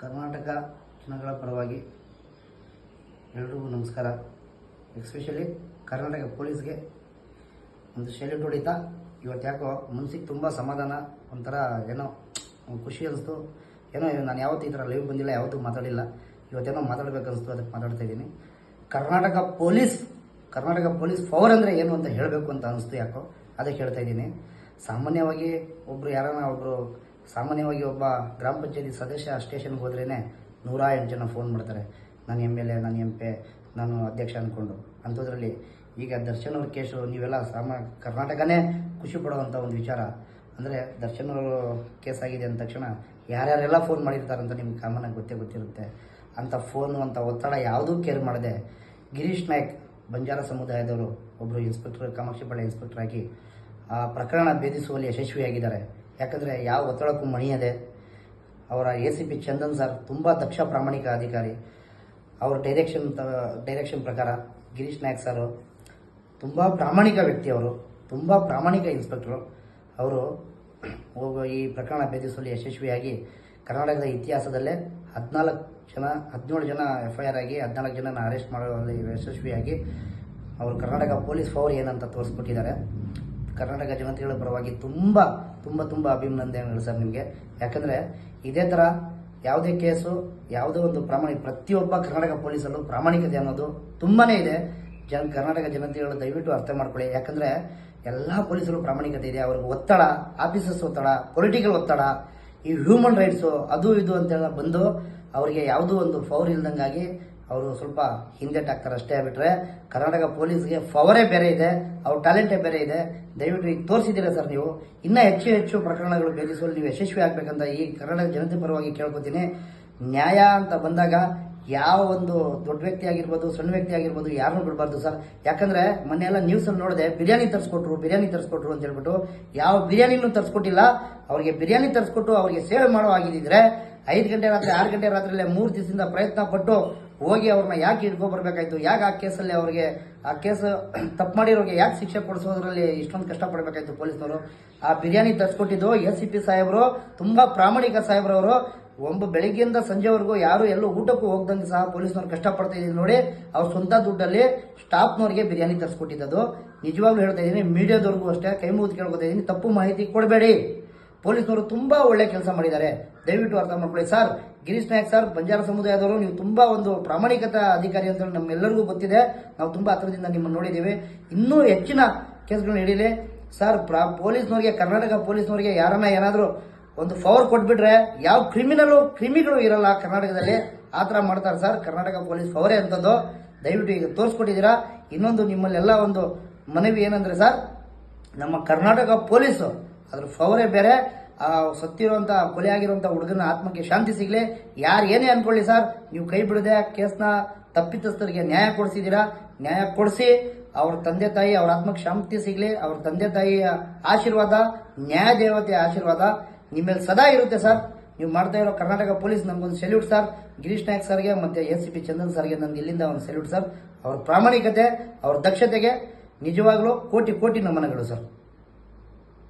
ಕರ್ನಾಟಕ ಜನಗಳ ಪರವಾಗಿ ಎಲ್ರಿಗೂ ನಮಸ್ಕಾರ. ಎಸ್ಪೆಷಲಿ ಕರ್ನಾಟಕ ಪೊಲೀಸ್ಗೆ ಒಂದು ಶೈಲಿ ಹೊಡಿತ ಇವತ್ತು ಯಾಕೋ ಮನ್ಸಿಗೆ ತುಂಬ ಸಮಾಧಾನ, ಒಂಥರ ಏನೋ ಖುಷಿ ಅನಿಸ್ತು. ಏನೋ ನಾನು ಯಾವತ್ತೂ ಈ ಥರ ಲೈವ್ ಬಂದಿಲ್ಲ, ಯಾವತ್ತೂ ಮಾತಾಡಿಲ್ಲ. ಇವತ್ತೇನೋ ಮಾತಾಡಬೇಕನ್ನಿಸ್ತು ಅದಕ್ಕೆ ಮಾತಾಡ್ತಾ ಇದ್ದೀನಿ. Karnataka police Karnataka police power ಅಂದರೆ ಏನು ಅಂತ ಹೇಳಬೇಕು ಅಂತ ಅನಿಸ್ತು ಯಾಕೋ, ಅದಕ್ಕೆ ಹೇಳ್ತಾ ಇದ್ದೀನಿ. ಸಾಮಾನ್ಯವಾಗಿ ಒಬ್ಬರು ಯಾರನ್ನ ಒಬ್ಬರು ಸಾಮಾನ್ಯವಾಗಿ ಒಬ್ಬ ಗ್ರಾಮ ಪಂಚಾಯತಿ ಸದಸ್ಯ ಸ್ಟೇಷನ್ಗೆ ಹೋದ್ರೇ ನೂರ ಎಂಟು ಜನ ಫೋನ್ ಮಾಡ್ತಾರೆ. ನಾನು ಎಂ ಎಲ್ ಎ ನಾನು ಎಂ ಪೆ ನಾನು ಅಧ್ಯಕ್ಷ ಅಂದ್ಕೊಂಡು ಅಂಥದ್ರಲ್ಲಿ ಈಗ ದರ್ಶನ್ ಅವ್ರ ಕೇಸು ನೀವೆಲ್ಲ ಸಾಮ, ಕರ್ನಾಟಕನೇ ಖುಷಿ ಪಡುವಂಥ ಒಂದು ವಿಚಾರ. ಅಂದರೆ ದರ್ಶನ್ ಕೇಸ್ ಆಗಿದೆ ಅಂದ ತಕ್ಷಣ ಯಾರ್ಯಾರೆಲ್ಲ ಫೋನ್ ಮಾಡಿರ್ತಾರೆ ಅಂತ ನಿಮ್ಗೆ ಕಾಮನಾಗಿ ಗೊತ್ತೇ ಗೊತ್ತಿರುತ್ತೆ. ಅಂಥ ಫೋನು ಅಂಥ ಒತ್ತಡ ಯಾವುದೂ ಕೇರ್ ಮಾಡದೆ ಗಿರೀಶ್ ನಾಯ್ಕ್, ಬಂಜಾರ ಸಮುದಾಯದವರು ಒಬ್ಬರು ಇನ್ಸ್ಪೆಕ್ಟರ್ ಕಾಮಾಕ್ಷಿಪಾಳ್ಯ ಇನ್ಸ್ಪೆಕ್ಟರ್ ಆಗಿ ಆ ಪ್ರಕರಣ ಭೇದಿಸುವಲ್ಲಿ ಯಶಸ್ವಿಯಾಗಿದ್ದಾರೆ. ಯಾಕಂದರೆ ಯಾವ ಒತ್ತಡಕ್ಕೂ ಮಣಿಯದೆ ಅವರ A C P Chandan sir ತುಂಬ ದಕ್ಷ ಪ್ರಾಮಾಣಿಕ ಅಧಿಕಾರಿ. ಅವರ ಡೈರೆಕ್ಷನ್ ಡೈರೆಕ್ಷನ್ ಪ್ರಕಾರ ಗಿರೀಶ್ ನಾಯಕ್ ಸರು ತುಂಬ ಪ್ರಾಮಾಣಿಕ ವ್ಯಕ್ತಿ ಅವರು, ತುಂಬ ಪ್ರಾಮಾಣಿಕ ಇನ್ಸ್ಪೆಕ್ಟ್ರು ಅವರು ಹೋಗೋ ಈ ಪ್ರಕರಣ ಭೇದಿಸುವಲ್ಲಿ ಯಶಸ್ವಿಯಾಗಿ ಕರ್ನಾಟಕದ ಇತಿಹಾಸದಲ್ಲೇ ಹದಿನಾಲ್ಕು ಜನ, ಹದಿನೇಳು ಜನ ಎಫ್ ಐ ಆರ್ ಆಗಿ ಹದಿನಾಲ್ಕು ಜನನ ಅರೆಸ್ಟ್ ಮಾಡುವಲ್ಲಿ ಯಶಸ್ವಿಯಾಗಿ ಅವರು ಕರ್ನಾಟಕ ಪೊಲೀಸ್ ಪವರ್ ಏನಂತ ತೋರಿಸ್ಕೊಟ್ಟಿದ್ದಾರೆ. ಕರ್ನಾಟಕ ಜನತೆಗಳ ಪರವಾಗಿ ತುಂಬ ತುಂಬ ತುಂಬ ಅಭಿನಂದನೆಗಳು ಸರ್ ನಿಮಗೆ. ಯಾಕಂದರೆ ಇದೇ ಥರ ಯಾವುದೇ ಕೇಸು, ಯಾವುದೇ ಒಂದು ಪ್ರಾಮಾಣಿಕ, ಪ್ರತಿಯೊಬ್ಬ ಕರ್ನಾಟಕ ಪೊಲೀಸಲ್ಲೂ ಪ್ರಾಮಾಣಿಕತೆ ಅನ್ನೋದು ತುಂಬಾ ಇದೆ. ಜನ, ಕರ್ನಾಟಕ ಜನತೆಗಳು ದಯವಿಟ್ಟು ಅರ್ಥ ಮಾಡ್ಕೊಳ್ಳಿ. ಯಾಕಂದರೆ ಎಲ್ಲ ಪೊಲೀಸರು ಪ್ರಾಮಾಣಿಕತೆ ಇದೆ. ಅವ್ರಿಗೆ ಒತ್ತಡ ಆಫೀಸಸ್ ಒತ್ತಡ, ಪೊಲಿಟಿಕಲ್ ಒತ್ತಡ, ಈ ಹ್ಯೂಮನ್ ರೈಟ್ಸು, ಅದು ಇದು ಅಂತೆಲ್ಲ ಬಂದು ಅವರಿಗೆ ಯಾವುದೋ ಒಂದು ಫೌರ್ ಇಲ್ದಂಗಾಗಿ ಅವರು ಸ್ವಲ್ಪ ಹಿಂದೆಟ್ಟಾಗ್ತಾರೆ ಅಷ್ಟೇ ಬಿಟ್ಟರೆ ಕರ್ನಾಟಕ ಪೊಲೀಸ್ಗೆ ಪವರೇ ಬೇರೆ ಇದೆ, ಅವ್ರ ಟ್ಯಾಲೆಂಟೇ ಬೇರೆ ಇದೆ. ದಯವಿಟ್ಟು ಈಗ ತೋರಿಸಿದ್ದೀರಾ ಸರ್ ನೀವು? ಇನ್ನೂ ಹೆಚ್ಚು ಹೆಚ್ಚು ಪ್ರಕರಣಗಳು ಭೇದಿಸುವಲ್ಲಿ ನೀವು ಯಶಸ್ವಿ ಆಗಬೇಕಂತ ಈ ಕರ್ನಾಟಕ ಜನತೆ ಪರವಾಗಿ ಕೇಳ್ಕೊತೀನಿ. ನ್ಯಾಯ ಅಂತ ಬಂದಾಗ ಯಾವ ಒಂದು ದೊಡ್ಡ ವ್ಯಕ್ತಿ ಆಗಿರ್ಬೋದು, ಸಣ್ಣ ವ್ಯಕ್ತಿ ಆಗಿರ್ಬೋದು ಯಾರನ್ನೂ ಬಿಡಬಾರ್ದು ಸರ್. ಯಾಕಂದರೆ ಮೊನ್ನೆ ಎಲ್ಲ ನ್ಯೂಸಲ್ಲಿ ನೋಡಿದೆ, ಬಿರಿಯಾನಿ ತರಿಸ್ಕೊಟ್ರು ಬಿರಿಯಾನಿ ತರಿಸ್ಕೊಟ್ರು ಅಂತ ಹೇಳ್ಬಿಟ್ಟು, ಯಾವ ಬಿರಿಯಾನಿನೂ ತರಿಸ್ಕೊಟ್ಟಿಲ್ಲ. ಅವರಿಗೆ ಬಿರಿಯಾನಿ ತರಿಸ್ಕೊಟ್ಟು ಅವರಿಗೆ ಸೇವೆ ಮಾಡೋ ಆಗಿದ್ದರೆ ಐದು ಗಂಟೆ ರಾತ್ರಿ, ಆರು ಗಂಟೆ ರಾತ್ರಿಯಲ್ಲೇ ಮೂರು ದಿವಸದಿಂದ ಪ್ರಯತ್ನ ಪಟ್ಟು ಹೋಗಿ ಅವ್ರನ್ನ ಯಾಕೆ ಇಟ್ಕೊಬರ್ಬೇಕಾಯ್ತು ಯಾಕೆ ಆ ಕೇಸಲ್ಲಿ ಅವ್ರಿಗೆ, ಆ ಕೇಸ್ ತಪ್ಪು ಮಾಡಿರೋರಿಗೆ ಯಾಕೆ ಶಿಕ್ಷೆ ಕೊಡಿಸೋದ್ರಲ್ಲಿ ಇಷ್ಟೊಂದು ಕಷ್ಟಪಡಬೇಕಾಯ್ತು ಪೊಲೀಸ್ನವರು? ಆ ಬಿರಿಯಾನಿ ತರಿಸ್ಕೊಟ್ಟಿದ್ದು ಎಸ್ ಸಿ ಪಿ ಸಾಹೇಬರು, ತುಂಬ ಪ್ರಾಮಾಣಿಕ ಸಾಹೇಬ್ರವರು. ಒಂದು ಬೆಳಿಗ್ಗೆಯಿಂದ ಸಂಜೆವರೆಗೂ ಯಾರು ಎಲ್ಲೂ ಊಟಕ್ಕೂ ಹೋಗ್ದಂಗೆ ಸಹ ಪೊಲೀಸ್ನವ್ರು ಕಷ್ಟಪಡ್ತಾ ಇದ್ದೀನಿ ನೋಡಿ, ಅವ್ರ ಸ್ವಂತ ದುಡ್ಡಲ್ಲಿ ಸ್ಟಾಫ್ನವ್ರಿಗೆ ಬಿರಿಯಾನಿ ತರಿಸ್ಕೊಟ್ಟಿದ್ದು ನಿಜವಾಗ್ಲೂ ಹೇಳ್ತಾ ಇದ್ದೀನಿ, ಮೀಡಿಯಾದವ್ರಿಗೂ ಅಷ್ಟೇ, ಕೈ ಮುಗಿದು ಕೇಳ್ಕೊತಾ ಇದ್ದೀನಿ, ತಪ್ಪು ಮಾಹಿತಿ ಕೊಡಬೇಡಿ. ಪೊಲೀಸ್ನವರು ತುಂಬಾ ಒಳ್ಳೆ ಕೆಲಸ ಮಾಡಿದ್ದಾರೆ. ದಯವಿಟ್ಟು ಅರ್ಥ ಮಾಡ್ಕೊಳ್ಳಿ. ಸರ್, ಗಿರೀಶ್ ನಾಯಕ್ ಸರ್, ಬಂಜಾರ ಸಮುದಾಯದವರು, ನೀವು ತುಂಬಾ ಒಂದು ಪ್ರಾಮಾಣಿಕತಾ ಅಧಿಕಾರಿ ಅಂತ ನಮ್ಮೆಲ್ಲರಿಗೂ ಗೊತ್ತಿದೆ. ನಾವು ತುಂಬಾ ಹತ್ರದಿಂದ ನಿಮ್ಮನ್ನು ನೋಡಿದ್ದೀವಿ. ಇನ್ನೂ ಹೆಚ್ಚಿನ ಕೇಸ್ಗಳನ್ನ ಹಿಡೀಲಿ. ಸರ್, ಪ್ರಾ ಪೊಲೀಸ್ನವ್ರಿಗೆ, ಕರ್ನಾಟಕ ಪೊಲೀಸ್ನವ್ರಿಗೆ ಯಾರನ್ನ ಏನಾದರೂ ಒಂದು ಪವರ್ ಕೊಟ್ಬಿಟ್ರೆ ಯಾವ ಕ್ರಿಮಿನಲ್, ಕ್ರಿಮಿಗಳು ಇರಲ್ಲ ಕರ್ನಾಟಕದಲ್ಲಿ, ಆ ಥರ ಮಾಡ್ತಾರೆ ಸರ್. ಕರ್ನಾಟಕ ಪೊಲೀಸ್ ಪವರೇ ಅಂತದ್ದು. ದಯವಿಟ್ಟು ಈಗ ತೋರಿಸ್ಕೊಟ್ಟಿದ್ದೀರಾ. ಇನ್ನೊಂದು ನಿಮ್ಮಲ್ಲೆಲ್ಲ ಒಂದು ಮನವಿ ಏನಂದ್ರೆ ಸರ್, ನಮ್ಮ ಕರ್ನಾಟಕ ಪೊಲೀಸು ಅದ್ರ ಪವರೇ ಬೇರೆ. ಆ ಸತ್ತಿರುವಂಥ ಕೊಲೆ ಆಗಿರುವಂಥ ಹುಡುಗನ ಆತ್ಮಕ್ಕೆ ಶಾಂತಿ ಸಿಗಲಿ. ಯಾರು ಏನೇ ಅನ್ಕೊಳ್ಳಿ ಸರ್, ನೀವು ಕೈ ಬಿಡದೆ ಕೇಸ್ನ ತಪ್ಪಿತಸ್ಥರಿಗೆ ನ್ಯಾಯ ಕೊಡಿಸಿದ್ದೀರಾ? ನ್ಯಾಯ ಕೊಡಿಸಿ. ಅವ್ರ ತಂದೆ ತಾಯಿ, ಅವ್ರ ಆತ್ಮಕ್ಕೆ ಶಾಂತಿ ಸಿಗಲಿ. ಅವ್ರ ತಂದೆ ತಾಯಿಯ ಆಶೀರ್ವಾದ, ನ್ಯಾಯ ದೇವತೆಯ ಆಶೀರ್ವಾದ ನಿಮ್ಮಲ್ಲಿ ಸದಾ ಇರುತ್ತೆ ಸರ್. ನೀವು ಮಾಡ್ತಾ ಇರೋ ಕರ್ನಾಟಕ ಪೊಲೀಸ್ ನಮ್ಗೊಂದು ಸೆಲ್ಯೂಟ್ ಸರ್. ಗಿರೀಶ್ ನಾಯಕ್ ಸರ್ಗೆ ಮತ್ತೆ ಎಸ್ ಸಿ ಪಿ ಚಂದನ್ ಸರ್ಗೆ ನಂದು ಇಲ್ಲಿಂದ ಒಂದು ಸೆಲ್ಯೂಟ್ ಸರ್. ಅವ್ರ ಪ್ರಾಮಾಣಿಕತೆ, ಅವ್ರ ದಕ್ಷತೆಗೆ ನಿಜವಾಗ್ಲೂ ಕೋಟಿ ಕೋಟಿ ನಮನಗಳು ಸರ್.